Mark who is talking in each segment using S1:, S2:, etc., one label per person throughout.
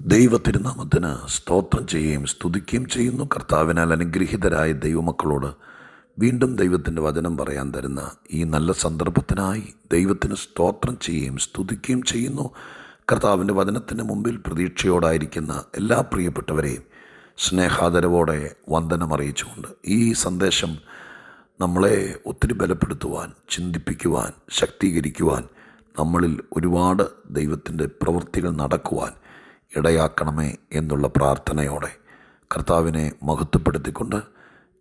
S1: ദൈവത്തിരുനാമത്തിന് സ്തോത്രം ചെയ്യുകയും സ്തുതിക്കുകയും ചെയ്യുന്നു. കർത്താവിനാൽ അനുഗ്രഹീതരായ ദൈവമക്കളോട് വീണ്ടും ദൈവത്തിന്റെ വചനം പറയാൻ തരുന്ന ഈ നല്ല സന്ദർഭത്തിനായി ദൈവത്തിന് സ്തോത്രം ചെയ്യുകയും സ്തുതിക്കുകയും ചെയ്യുന്നു. കർത്താവിന്റെ വചനത്തിന് മുമ്പിൽ പ്രതീക്ഷയോടായിരിക്കുന്ന എല്ലാ പ്രിയപ്പെട്ടവരെയും സ്നേഹാദരവോടെ വന്ദനമറിയിച്ചുകൊണ്ട് ഈ സന്ദേശം നമ്മളെ ഒത്തിരി ബലപ്പെടുത്തുവാൻ ചിന്തിപ്പിക്കുവാൻ ശക്തീകരിക്കുവാൻ നമ്മളിൽ ഒരുപാട് ദൈവത്തിന്റെ പ്രവൃത്തികൾ നടക്കുവാൻ ഇടയാക്കണമേ എന്നുള്ള പ്രാർത്ഥനയോടെ കർത്താവിനെ മഹത്വപ്പെടുത്തിക്കൊണ്ട്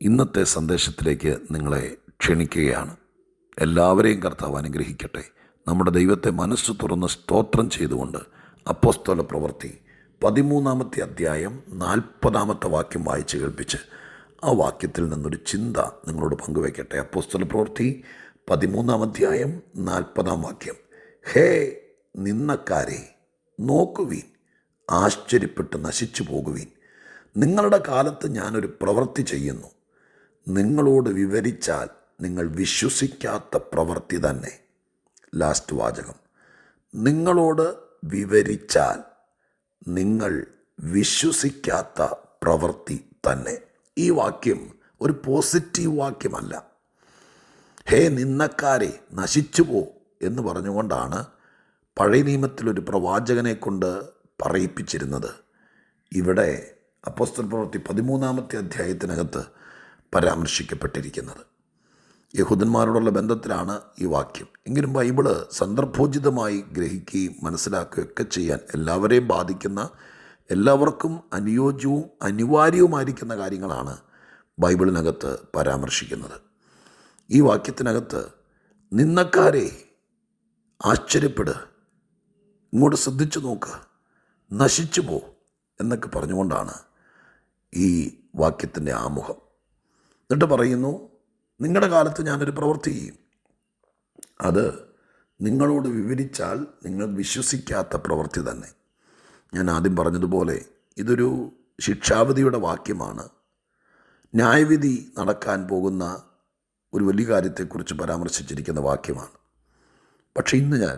S1: ഇന്നത്തെ സന്ദേശത്തിലേക്ക് നിങ്ങളെ ക്ഷണിക്കുകയാണ്. എല്ലാവരെയും കർത്താവ് അനുഗ്രഹിക്കട്ടെ. നമ്മുടെ ദൈവത്തെ മനസ്സ് തുറന്ന് സ്തോത്രം ചെയ്തുകൊണ്ട് അപ്പോസ്തോല പ്രവൃത്തി പതിമൂന്നാമത്തെ അധ്യായം നാൽപ്പതാമത്തെ വാക്യം വായിച്ച് കേൾപ്പിച്ച് ആ വാക്യത്തിൽ നിന്നൊരു ചിന്ത നിങ്ങളോട് പങ്കുവയ്ക്കട്ടെ. അപ്പോസ്തല പ്രവൃത്തി പതിമൂന്നാം അധ്യായം നാൽപ്പതാം വാക്യം. ഹേ നിന്നക്കാരെ നോക്കുവീൻ. ആശ്ചര്യപ്പെട്ട് നശിച്ചു പോകുവീൻ. നിങ്ങളുടെ കാലത്ത് ഞാനൊരു പ്രവൃത്തി ചെയ്യുന്നു. നിങ്ങളോട് വിവരിച്ചാൽ നിങ്ങൾ വിശ്വസിക്കാത്ത പ്രവൃത്തി തന്നെ. ലാസ്റ്റ് വാചകം. നിങ്ങളോട് വിവരിച്ചാൽ നിങ്ങൾ വിശ്വസിക്കാത്ത പ്രവൃത്തി തന്നെ. ഈ വാക്യം ഒരു പോസിറ്റീവ് വാക്യമല്ല. ഹേ നിന്നക്കാരെ നശിച്ചു പോ എന്ന് പറഞ്ഞുകൊണ്ടാണ് പഴയ നിയമത്തിലൊരു പ്രവാചകനെ കൊണ്ട് പറയിപ്പിച്ചിരുന്നത്. ഇവിടെ അപ്പോസ്തൽ പ്രവൃത്തി പതിമൂന്നാമത്തെ അധ്യായത്തിനകത്ത് പരാമർശിക്കപ്പെട്ടിരിക്കുന്നത്. യഹൂദന്മാരോടുള്ള ബന്ധത്തിലാണ് ഈ വാക്യം. എങ്കിലും ബൈബിൾ സന്ദർഭോചിതമായി ഗ്രഹിക്കുകയും മനസ്സിലാക്കുകയൊക്കെ ചെയ്യാൻ എല്ലാവരെയും ബാധിക്കുന്ന എല്ലാവർക്കും അനുയോജ്യവും അനിവാര്യവുമായിരിക്കുന്ന കാര്യങ്ങളാണ് ബൈബിളിനകത്ത് പരാമർശിക്കുന്നത്. ഈ വാക്യത്തിനകത്ത് നിന്നക്കാരെ ആശ്ചര്യപ്പെട് ഇങ്ങോട്ട് ശ്രദ്ധിച്ചു നോക്ക്. നശിച്ചു പോ എന്നൊക്കെ പറഞ്ഞുകൊണ്ടാണ് ഈ വാക്യത്തിന്റെ ആമുഖം. എന്നിട്ട് പറയുന്നു നിങ്ങളുടെ കാലത്ത് ഞാനൊരു പ്രവൃത്തി ചെയ്യും. അത് നിങ്ങളോട് വിവരിച്ചാൽ നിങ്ങൾ വിശ്വസിക്കാത്ത പ്രവൃത്തി തന്നെ. ഞാൻ ആദ്യം പറഞ്ഞതുപോലെ ഇതൊരു ശിക്ഷാവിധിയുടെ വാക്യമാണ്. ന്യായവിധി നടക്കാൻ പോകുന്ന ഒരു വലിയ കാര്യത്തെക്കുറിച്ച് പരാമർശിച്ചിരിക്കുന്ന വാക്യമാണ്. പക്ഷേ ഇന്ന് ഞാൻ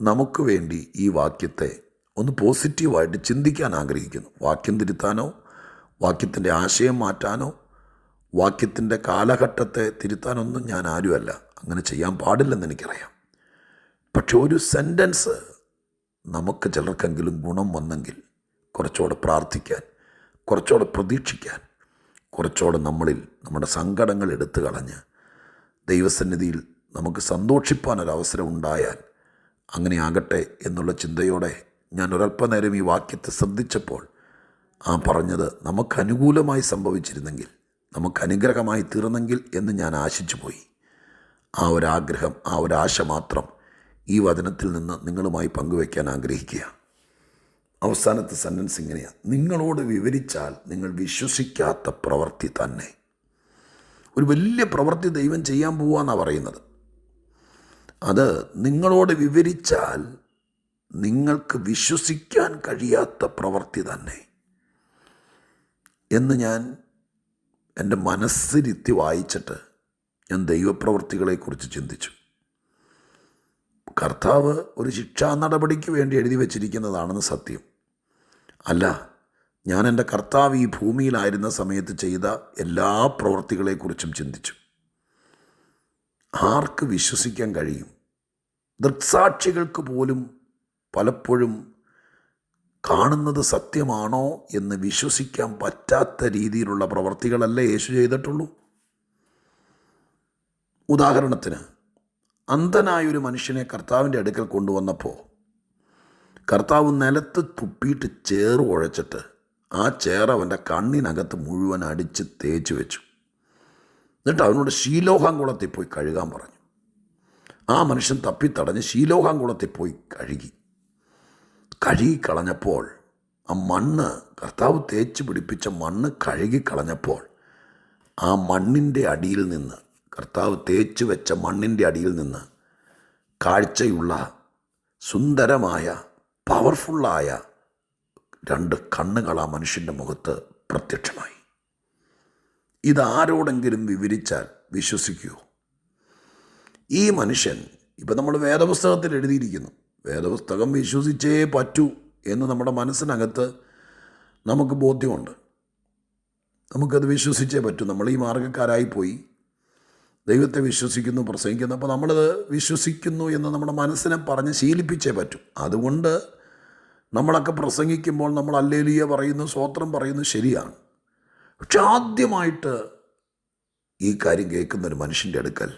S1: നമുക്ക് വേണ്ടി ഈ വാക്യത്തെ ഒന്ന് പോസിറ്റീവായിട്ട് ചിന്തിക്കാൻ ആഗ്രഹിക്കുന്നു. വാക്യം തിരുത്താനോ വാക്യത്തിന്റെ ആശയം മാറ്റാനോ വാക്യത്തിന്റെ കാലഘട്ടത്തെ തിരുത്താനൊന്നും ഞാൻ ആരുമല്ല. അങ്ങനെ ചെയ്യാൻ പാടില്ലെന്ന് എനിക്കറിയാം. പക്ഷെ ഒരു സെന്റൻസ് നമുക്ക് ചിലർക്കെങ്കിലും ഗുണം വന്നെങ്കിൽ കുറച്ചുകൂടെ പ്രാർത്ഥിക്കാൻ കുറച്ചുകൂടെ പ്രതീക്ഷിക്കാൻ കുറച്ചുകൂടെ നമ്മളിൽ നമ്മുടെ സങ്കടങ്ങൾ എടുത്തു കളഞ്ഞ് ദൈവസന്നിധിയിൽ നമുക്ക് സന്തോഷിപ്പാനൊരവസരം ഉണ്ടായാൽ അങ്ങനെ ആകട്ടെ എന്നുള്ള ചിന്തയോടെ ഞാൻ ഒരല്പനേരം ഈ വാക്യത്തെ ശ്രദ്ധിച്ചപ്പോൾ ആ പറഞ്ഞത് നമുക്ക് അനുകൂലമായി സംഭവിച്ചിരുന്നെങ്കിൽ നമുക്ക് അനുഗ്രഹമായി തീർന്നെങ്കിൽ എന്ന് ഞാൻ ആശിച്ചു പോയി. ആ ഒരാഗ്രഹം ആ ഒരാശ മാത്രം ഈ വചനത്തിൽ നിന്ന് നിങ്ങളുമായി പങ്കുവയ്ക്കാൻ ആഗ്രഹിക്കുക അവസാനത്തെ സെന്റൻസ് ഇങ്ങനെയാണ്. നിങ്ങളോട് വിവരിച്ചാൽ നിങ്ങൾ വിശ്വസിക്കാത്ത പ്രവൃത്തി തന്നെ. ഒരു വലിയ പ്രവൃത്തി ദൈവം ചെയ്യാൻ പോവാന്നാണ് പറയുന്നത്. അത് നിങ്ങളോട് വിവരിച്ചാൽ നിങ്ങൾക്ക് വിശ്വസിക്കാൻ കഴിയാത്ത പ്രവൃത്തി തന്നെ. എന്ന് ഞാൻ എന്റെ മനസ്സിരുത്തി വായിച്ചിട്ട് ഞാൻ ദൈവപ്രവൃത്തികളെക്കുറിച്ച് ചിന്തിച്ചു. കർത്താവ് ഒരു ശിക്ഷാ നടപടിക്ക് വേണ്ടി എഴുതി വച്ചിരിക്കുന്നതാണെന്ന് സത്യം. അല്ല ഞാൻ എന്റെ കർത്താവ് ഈ ഭൂമിയിലായിരുന്ന സമയത്ത് ചെയ്ത എല്ലാ പ്രവൃത്തികളെക്കുറിച്ചും ചിന്തിച്ചു. ആർക്ക് വിശ്വസിക്കാൻ കഴിയും? ദൃക്സാക്ഷികൾക്ക് പോലും പലപ്പോഴും കാണുന്നത് സത്യമാണോ എന്ന് വിശ്വസിക്കാൻ പറ്റാത്ത രീതിയിലുള്ള പ്രവർത്തികളല്ലേ യേശു ചെയ്തിട്ടുള്ളൂ. ഉദാഹരണത്തിന് അന്ധനായൊരു മനുഷ്യനെ കർത്താവിന്റെ അടുക്കൽ കൊണ്ടുവന്നപ്പോൾ കർത്താവ് നിലത്ത് തുപ്പിയിട്ട് ചേറ് ഉഴച്ചിട്ട് ആ ചേറ് അവന്റെ കണ്ണിനകത്ത് മുഴുവൻ അടിച്ച് തേച്ച് വെച്ചു. എന്നിട്ട് അവനോട് ശീലോഹാങ്കുളത്തിൽ പോയി കഴുകാൻ പറഞ്ഞു. ആ മനുഷ്യൻ തപ്പിത്തടഞ്ഞ് ശീലോഹാങ്കുളത്തിൽ പോയി കഴുകി. കഴുകിക്കളഞ്ഞപ്പോൾ ആ മണ്ണ് കർത്താവ് തേച്ച് പിടിപ്പിച്ച മണ്ണ് കഴുകിക്കളഞ്ഞപ്പോൾ ആ മണ്ണിന്റെ അടിയിൽ നിന്ന് കർത്താവ് തേച്ച് വെച്ച മണ്ണിന്റെ അടിയിൽ നിന്ന് കാഴ്ചയുള്ള സുന്ദരമായ പവർഫുള്ളായ രണ്ട് കണ്ണുകൾ ആ മനുഷ്യന്റെ മുഖത്ത് പ്രത്യക്ഷമായി. ഇതാരോടെങ്കിലും വിവരിച്ചാൽ വിശ്വസിക്കൂ. ഈ മനുഷ്യൻ ഇപ്പം നമ്മൾ വേദപുസ്തകത്തിൽ എഴുതിയിരിക്കുന്നു വേദപുസ്തകം വിശ്വസിച്ചേ പറ്റൂ എന്ന് നമ്മുടെ മനസ്സിനകത്ത് നമുക്ക് ബോധ്യമുണ്ട്. നമുക്കത് വിശ്വസിച്ചേ പറ്റൂ. നമ്മൾ ഈ മാർഗക്കാരായി പോയി. ദൈവത്തെ വിശ്വസിക്കുന്നു പ്രസംഗിക്കുന്നു. അപ്പോൾ നമ്മളത് വിശ്വസിക്കുന്നു എന്ന് നമ്മുടെ മനസ്സിനെ പറഞ്ഞ് ശീലിപ്പിച്ചേ പറ്റൂ. അതുകൊണ്ട് നമ്മളൊക്കെ പ്രസംഗിക്കുമ്പോൾ നമ്മൾ അല്ലേലിയ പറയുന്നു സ്വോത്രം പറയുന്നു ശരിയാണ്. പക്ഷെ ആദ്യമായിട്ട് ഈ കാര്യം കേൾക്കുന്ന ഒരു മനുഷ്യന്റെ അടുക്കൽ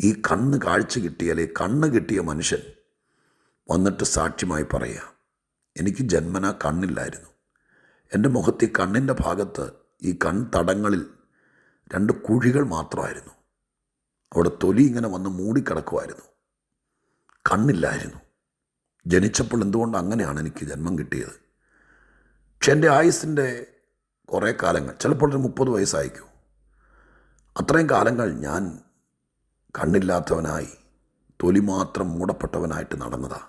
S1: ഈ കണ്ണ് കാഴ്ച കിട്ടിയാൽ കണ്ണ് കിട്ടിയ മനുഷ്യൻ വന്നിട്ട് സാക്ഷ്യമായി പറയുക. എനിക്ക് ജന്മന കണ്ണില്ലായിരുന്നു. എന്റെ മുഖത്ത് ഈ കണ്ണിന്റെ ഭാഗത്ത് ഈ കൺതടങ്ങളിൽ രണ്ട് കുഴികൾ മാത്രമായിരുന്നു. അവിടെ തൊലി ഇങ്ങനെ വന്ന് മൂടിക്കിടക്കുമായിരുന്നു. കണ്ണില്ലായിരുന്നു. ജനിച്ചപ്പോൾ എന്തുകൊണ്ട് അങ്ങനെയാണ് എനിക്ക് ജന്മം കിട്ടിയത്? പക്ഷെ എന്റെ ആയുസിന്റെ കുറേ കാലങ്ങൾ ചിലപ്പോൾ ഒരു മുപ്പത് വയസ്സായിരിക്കും. അത്രയും കാലങ്ങൾ ഞാൻ കണ്ണില്ലാത്തവനായി തൊലി മാത്രം മൂടപ്പെട്ടവനായിട്ട് നടന്നതാ.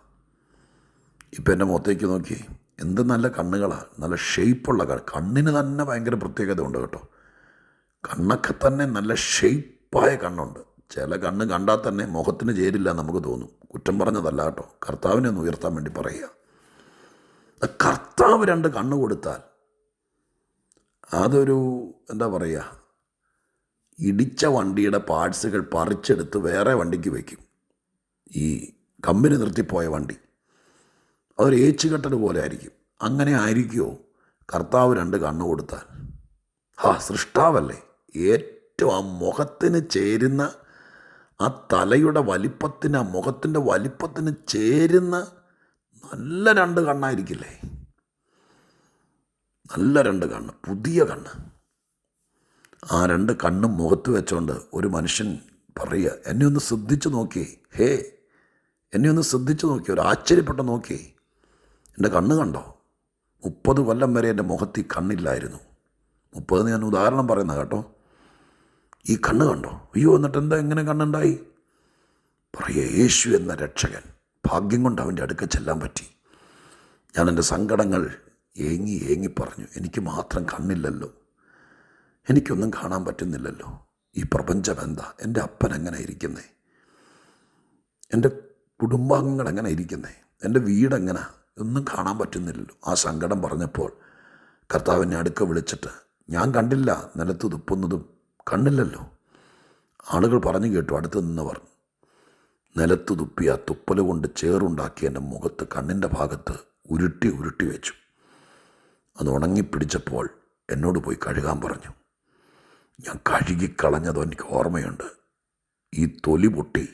S1: ഇപ്പം എന്റെ മുഖത്തേക്ക് നോക്കി. എന്ത് നല്ല കണ്ണുകളാണ് നല്ല ഷേപ്പുള്ള കണ്ണ് കണ്ണിന് തന്നെ ഭയങ്കര പ്രത്യേകത ഉണ്ട് കേട്ടോ. കണ്ണൊക്കെ തന്നെ നല്ല ഷേപ്പായ കണ്ണുണ്ട്. ചില കണ്ണ് കണ്ടാൽ തന്നെ മുഖത്തിന് ചേരില്ല നമുക്ക് തോന്നും. കുറ്റം പറഞ്ഞതല്ല കേട്ടോ. കർത്താവിനെ ഒന്ന് ഉയർത്താൻ വേണ്ടി പറയുക. കർത്താവ് രണ്ട് കണ്ണ് കൊടുത്താൽ അതൊരു എന്താ പറയുക? ഇടിച്ച വണ്ടിയുടെ പാർട്സുകൾ പറിച്ചെടുത്ത് വേറെ വണ്ടിക്ക് വയ്ക്കും ഈ കമ്പനി നിർത്തിപ്പോയ വണ്ടി. അതൊരു ഏച്ചുകെട്ടൽ പോലെ ആയിരിക്കും. അങ്ങനെ ആയിരിക്കുമോ കർത്താവ് രണ്ട് കണ്ണ് കൊടുത്താൽ. ആ സൃഷ്ടാവല്ലേ? ഏറ്റവും ആ മുഖത്തിന് ചേരുന്ന ആ തലയുടെ വലിപ്പത്തിന് ആ മുഖത്തിന്റെ വലിപ്പത്തിന് ചേരുന്ന നല്ല രണ്ട് കണ്ണായിരിക്കില്ലേ? നല്ല രണ്ട് കണ്ണ് പുതിയ കണ്ണ്. ആ രണ്ട് കണ്ണും മുഖത്ത് വെച്ചോണ്ട് ഒരു മനുഷ്യൻ പറയുക എന്നെ ഒന്ന് ശ്രദ്ധിച്ചു നോക്കിയേ. ഹേ എന്നെ ഒന്ന് ശ്രദ്ധിച്ചു നോക്കിയേ. ഒരു ആശ്ചര്യപ്പെട്ട് നോക്കി എന്റെ കണ്ണ് കണ്ടോ? മുപ്പത് കൊല്ലം വരെ എന്റെ മുഖത്ത് കണ്ണില്ലായിരുന്നു. മുപ്പത് ഞാൻ ഉദാഹരണം പറയുന്നത് കേട്ടോ. ഈ കണ്ണ് കണ്ടോ? അയ്യോ എന്നിട്ട് എന്താ എങ്ങനെ കണ്ണുണ്ടായി? പറയുക യേശു എന്ന രക്ഷകൻ. ഭാഗ്യം കൊണ്ട് അവന്റെ അടുക്ക ചെല്ലാൻ പറ്റി. ഞാൻ എന്റെ സങ്കടങ്ങൾ ഏങ്ങി ഏങ്ങി പറഞ്ഞു എനിക്ക് മാത്രം കണ്ണില്ലല്ലോ. എനിക്കൊന്നും കാണാൻ പറ്റുന്നില്ലല്ലോ. ഈ പ്രപഞ്ചം എന്താ? എന്റെ അപ്പൻ എങ്ങനെ ഇരിക്കുന്നേ? എന്റെ കുടുംബാംഗങ്ങൾ എങ്ങനെ ഇരിക്കുന്നേ? എന്റെ വീടെങ്ങനെ ഒന്നും കാണാൻ പറ്റുന്നില്ലല്ലോ. ആ സങ്കടം പറഞ്ഞപ്പോൾ കർത്താവിനെ അടുക്ക വിളിച്ചിട്ട് ഞാൻ കണ്ടില്ല നിലത്ത് തുപ്പുന്നതും കണ്ടില്ലല്ലോ ആളുകൾ പറഞ്ഞു കേട്ടു അടുത്ത് നിന്നവർ നിലത്ത് തുപ്പിയ തുപ്പൽ കൊണ്ട് ചേറുണ്ടാക്കി എന്റെ മുഖത്ത് കണ്ണിന്റെ ഭാഗത്ത് ഉരുട്ടി ഉരുട്ടി വെച്ചു. അത് ഉണങ്ങിപ്പിടിച്ചപ്പോൾ എന്നോട് പോയി കഴുകാൻ പറഞ്ഞു. ഞാൻ കഴുകിക്കളഞ്ഞതോ എനിക്ക് ഓർമ്മയുണ്ട്. ഈ തൊലി പൊട്ടി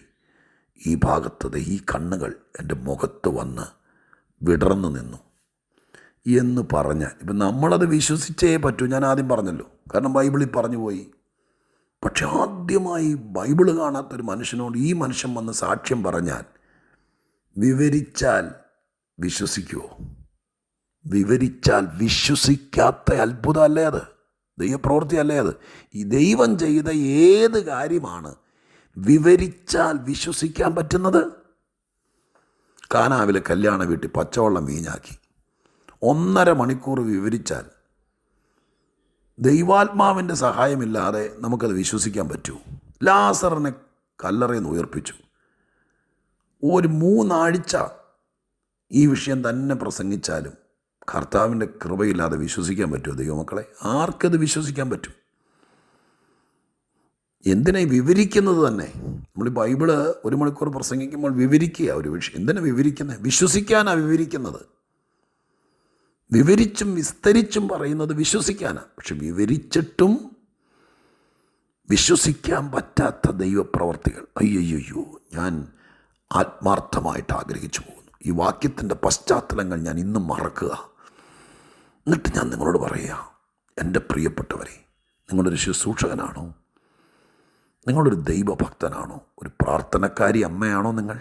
S1: ഈ ഭാഗത്തത് ഈ കണ്ണുകൾ എന്റെ മുഖത്ത് വന്ന് വിടർന്നു നിന്നു. എന്ന് പറഞ്ഞാൽ ഇപ്പം നമ്മളത് വിശ്വസിച്ചേ പറ്റൂ. ഞാൻ ആദ്യം പറഞ്ഞല്ലോ. കാരണം ബൈബിളിൽ പറഞ്ഞു പോയി. പക്ഷെ ആദ്യമായി ബൈബിൾ കാണാത്തൊരു മനുഷ്യനോട് ഈ മനുഷ്യൻ വന്ന് സാക്ഷ്യം പറഞ്ഞാൽ വിവരിച്ചാൽ വിശ്വസിക്കുമോ വിവരിച്ചാൽ വിശ്വസിക്കാത്ത അത്ഭുതമല്ലേ അത്? ദൈവപ്രവൃത്തി അല്ലേ അത്? ഈ ദൈവം ചെയ്ത ഏത് കാര്യമാണ് വിവരിച്ചാൽ വിശ്വസിക്കാൻ പറ്റുന്നത്? കാനാവിലെ കല്യാണ വീട്ടിൽ പച്ചവെള്ളം വീഞ്ഞാക്കി. ഒന്നര മണിക്കൂർ വിവരിച്ചാൽ ദൈവാത്മാവിന്റെ സഹായമില്ലാതെ നമുക്കത് വിശ്വസിക്കാൻ പറ്റൂ. ലാസറിനെ കല്ലറയിൽ നിന്ന് ഉയർപ്പിച്ചു. ഒരു മൂന്നാഴ്ച ഈ വിഷയം തന്നെ പ്രസംഗിച്ചാലും കർത്താവിന്റെ കൃപയില്ലാതെ വിശ്വസിക്കാൻ പറ്റുമോ ദൈവമക്കളെ? ആർക്കത് വിശ്വസിക്കാൻ പറ്റും? എന്തിനാ വിവരിക്കുന്നത് തന്നെ? നമ്മൾ ബൈബിൾ ഒരു മണിക്കൂർ പ്രസംഗിക്കുമ്പോൾ വിവരിക്കുക ഒരു വിഷയം എന്തിനാ വിവരിക്കുന്നത്? വിശ്വസിക്കാനാണ് വിവരിക്കുന്നത്. വിവരിച്ചും വിസ്തരിച്ചും പറയുന്നത് വിശ്വസിക്കാനാണ് പക്ഷെ വിവരിച്ചിട്ടും വിശ്വസിക്കാൻ പറ്റാത്ത ദൈവപ്രവർത്തികൾ. അയ്യയ്യോ ഞാൻ ആത്മാർത്ഥമായിട്ട് ആഗ്രഹിച്ചു പോകുന്നു. ഈ വാക്യത്തിന്റെ പശ്ചാത്തലങ്ങൾ ഞാൻ ഇന്നും മറക്കുക. എന്നിട്ട് ഞാൻ നിങ്ങളോട് പറയുക എന്റെ പ്രിയപ്പെട്ടവരെ നിങ്ങളൊരു ശുശ്രൂഷകനാണോ നിങ്ങളൊരു ദൈവഭക്തനാണോ? ഒരു പ്രാർത്ഥനക്കാരി അമ്മയാണോ നിങ്ങൾ?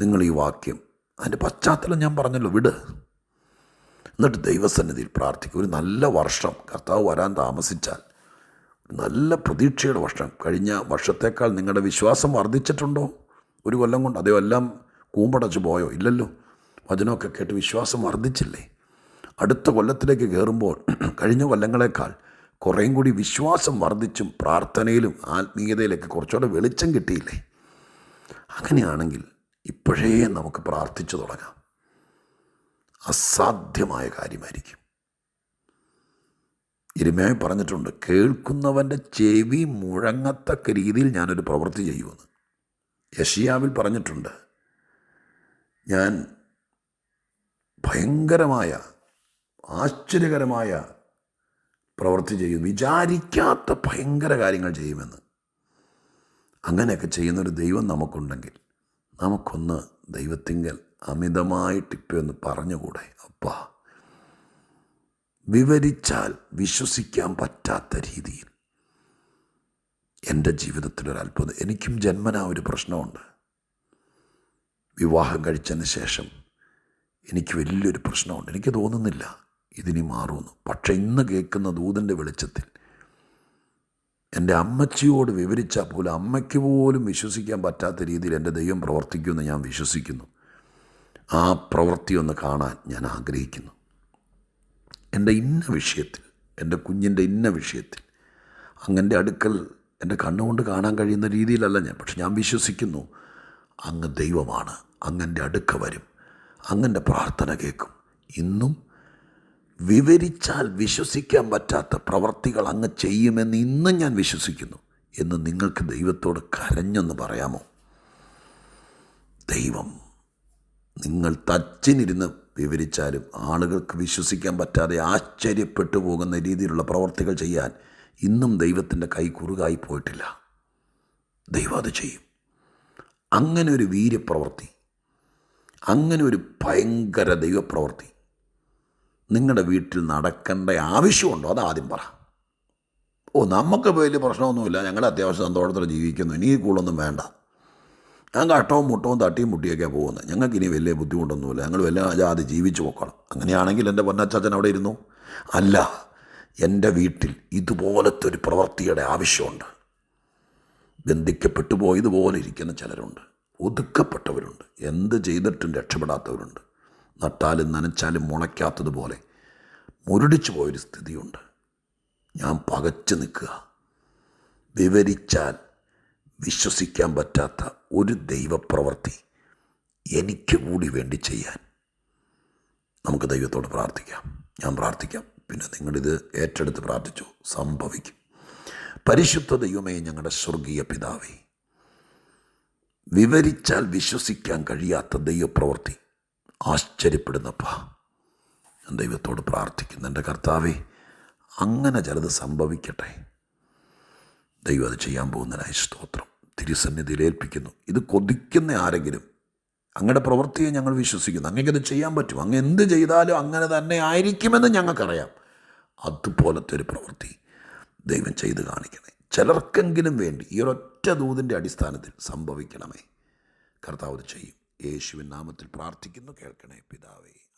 S1: നിങ്ങൾ ഈ വാക്യം അതിന്റെ പശ്ചാത്തലം ഞാൻ പറഞ്ഞല്ലോ വിട്. എന്നിട്ട് ദൈവസന്നിധിയിൽ പ്രാർത്ഥിക്കും ഒരു നല്ല വർഷം കർത്താവ് വരാൻ താമസിച്ചാൽ നല്ല പ്രതീക്ഷയുടെ വർഷം. കഴിഞ്ഞ വർഷത്തേക്കാൾ നിങ്ങളുടെ വിശ്വാസം വർദ്ധിച്ചിട്ടുണ്ടോ? ഒരു കൊല്ലം കൊണ്ട് അതോ എല്ലാം കൂമ്പടച്ച് പോയോ? ഇല്ലല്ലോ. വചനമൊക്കെ കേട്ട് വിശ്വാസം വർദ്ധിച്ചില്ലേ? അടുത്ത കൊല്ലത്തിലേക്ക് കയറുമ്പോൾ കഴിഞ്ഞ കൊല്ലങ്ങളെക്കാൾ കുറേയും കൂടി വിശ്വാസം വർദ്ധിച്ചും പ്രാർത്ഥനയിലും ആത്മീയതയിലൊക്കെ കുറച്ചുകൂടെ വെളിച്ചം കിട്ടിയില്ലേ? അങ്ങനെയാണെങ്കിൽ ഇപ്പോഴേ നമുക്ക് പ്രാർത്ഥിച്ചു തുടങ്ങാം. അസാധ്യമായ കാര്യമായിരിക്കും. ഇരുമയായി പറഞ്ഞിട്ടുണ്ട് കേൾക്കുന്നവന്റെ ചെവി മുഴങ്ങത്തക്ക രീതിയിൽ ഞാനൊരു പ്രവൃത്തി ചെയ്യുമെന്ന്. യഷിയാവിൽ പറഞ്ഞിട്ടുണ്ട് ഞാൻ ഭയങ്കരമായ ആശ്ചര്യകരമായ പ്രവൃത്തി ചെയ്യും. വിചാരിക്കാത്ത ഭയങ്കര കാര്യങ്ങൾ ചെയ്യുമെന്ന്. അങ്ങനെയൊക്കെ ചെയ്യുന്നൊരു ദൈവം നമുക്കുണ്ടെങ്കിൽ നമുക്കൊന്ന് ദൈവത്തിങ്കൽ അമിതമായിട്ട് ഒന്ന് പറഞ്ഞുകൂടെ? അപ്പാ. വിവരിച്ചാൽ വിശ്വസിക്കാൻ പറ്റാത്ത രീതിയിൽ. എന്റെ ജീവിതത്തിലൊരു അത്ഭുതം. എനിക്കും ജന്മനാ ഒരു പ്രശ്നമുണ്ട്. വിവാഹം കഴിച്ചതിന് ശേഷം എനിക്ക് വലിയൊരു പ്രശ്നമുണ്ട്. എനിക്ക് തോന്നുന്നില്ല. ഇതിനി മാറുമെന്ന് പക്ഷെ ഇന്ന് കേൾക്കുന്ന ദൂതന്റെ വെളിച്ചത്തിൽ എന്റെ അമ്മച്ചിയോട് വിവരിച്ചാൽ പോലും അമ്മയ്ക്ക് പോലും വിശ്വസിക്കാൻ പറ്റാത്ത രീതിയിൽ എന്റെ ദൈവം പ്രവർത്തിക്കുമെന്ന് ഞാൻ വിശ്വസിക്കുന്നു. ആ പ്രവൃത്തി ഒന്ന് കാണാൻ ഞാൻ ആഗ്രഹിക്കുന്നു. എന്റെ ഇന്ന വിഷയത്തിൽ എന്റെ കുഞ്ഞിന്റെ ഇന്ന വിഷയത്തിൽ അങ്ങന്റെ അടുക്കൽ എന്റെ കണ്ണുകൊണ്ട് കാണാൻ കഴിയുന്ന രീതിയിലല്ല ഞാൻ പക്ഷെ ഞാൻ വിശ്വസിക്കുന്നു അങ്ങ് ദൈവമാണ് അങ്ങന്റെ അടുക്ക വരും അങ്ങന്റെ പ്രാർത്ഥന കേൾക്കും. ഇന്നും വിവരിച്ചാൽ വിശ്വസിക്കാൻ പറ്റാത്ത പ്രവർത്തികൾ അങ്ങ് ചെയ്യുമെന്ന് ഇന്നും ഞാൻ വിശ്വസിക്കുന്നു എന്ന് നിങ്ങൾക്ക് ദൈവത്തോട് കരഞ്ഞെന്ന് പറയാമോ? ദൈവം നിങ്ങൾ തച്ചിനിരുന്ന് വിവരിച്ചാലും ആളുകൾക്ക് വിശ്വസിക്കാൻ പറ്റാതെ ആശ്ചര്യപ്പെട്ടു പോകുന്ന രീതിയിലുള്ള പ്രവർത്തികൾ ചെയ്യാൻ ഇന്നും ദൈവത്തിന്റെ കൈ കുറുകായി പോയിട്ടില്ല. ദൈവം അത് ചെയ്യും. അങ്ങനെ ഒരു വീര്യപ്രവർത്തി അങ്ങനെ ഒരു ഭയങ്കര ദൈവപ്രവൃത്തി നിങ്ങളുടെ വീട്ടിൽ നടക്കേണ്ട ആവശ്യമുണ്ടോ? അത് ആദ്യം പറ. ഓ നമുക്ക് വലിയ പ്രശ്നമൊന്നുമില്ല. ഞങ്ങൾ അത്യാവശ്യം സന്തോഷത്തോടെ ജീവിക്കുന്നു. ഇനി കൂടുതലൊന്നും വേണ്ട. ഞാൻ അട്ടവും മുട്ടവും തട്ടിയും മുട്ടിയൊക്കെയാണ് പോകുന്നത്. ഞങ്ങൾക്ക് ഇനി വലിയ ബുദ്ധിമുട്ടൊന്നുമില്ല. ഞങ്ങൾ വലിയ ജാതി ജീവിച്ചു പോക്കണം. അങ്ങനെയാണെങ്കിൽ എന്റെ പൊന്നച്ചാച്ചൻ അവിടെ ഇരുന്നു. അല്ല എന്റെ വീട്ടിൽ ഇതുപോലത്തെ ഒരു പ്രവൃത്തിയുടെ ആവശ്യമുണ്ട്. ബന്ധിക്കപ്പെട്ടു പോയതുപോലെ ഇരിക്കുന്ന ചിലരുണ്ട്. ഒതുക്കപ്പെട്ടവരുണ്ട്. എന്ത് ചെയ്തിട്ടും രക്ഷപ്പെടാത്തവരുണ്ട്. നട്ടാലും നനച്ചാലും മുളയ്ക്കാത്തതുപോലെ മുരടിച്ചു പോയൊരു സ്ഥിതിയുണ്ട്. ഞാൻ പകച്ചു നിൽക്കുക. വിവരിച്ചാൽ വിശ്വസിക്കാൻ പറ്റാത്ത ഒരു ദൈവപ്രവൃത്തി എനിക്ക് കൂടി വേണ്ടി ചെയ്യാൻ. നമുക്ക് ദൈവത്തോട് പ്രാർത്ഥിക്കാം. ഞാൻ പ്രാർത്ഥിക്കാം. പിന്നെ നിങ്ങളിത് ഏറ്റെടുത്ത് പ്രാർത്ഥിച്ചു. സംഭവിക്കും. പരിശുദ്ധ ദൈവമേ ഞങ്ങളുടെ സ്വർഗീയ പിതാവേ വിവരിച്ചാൽ വിശ്വസിക്കാൻ കഴിയാത്ത ദൈവപ്രവൃത്തി ആശ്ചര്യപ്പെടുന്നപ്പാ. ഞാൻ ദൈവത്തോട് പ്രാർത്ഥിക്കുന്നു എന്റെ കർത്താവേ അങ്ങനെ ചിലത് സംഭവിക്കട്ടെ. ദൈവം അത് ചെയ്യാൻ പോകുന്നതിനായി സ്തോത്രം. തിരുസന്നിധിയിൽ ഏൽപ്പിക്കുന്നു. ഇത് കൊതിക്കുന്ന ആരെങ്കിലും അങ്ങയുടെ പ്രവൃത്തിയെ ഞങ്ങൾ വിശ്വസിക്കുന്നു. അങ്ങേക്കത് ചെയ്യാൻ പറ്റും. അങ്ങ് എന്ത് ചെയ്താലും അങ്ങനെ തന്നെ ആയിരിക്കുമെന്ന് ഞങ്ങൾക്കറിയാം. അതുപോലത്തെ ഒരു പ്രവൃത്തി ദൈവം ചെയ്ത് കാണിക്കണേ. ചിലർക്കെങ്കിലും വേണ്ടി ഈ ഒരൊറ്റ ദൂതിന്റെ അടിസ്ഥാനത്തിൽ സംഭവിക്കണമേ. കർത്താവ് ചെയ്യും. യേശുവിൻ നാമത്തിൽ പ്രാർത്ഥിക്കുന്നു. കേൾക്കണേ പിതാവേ.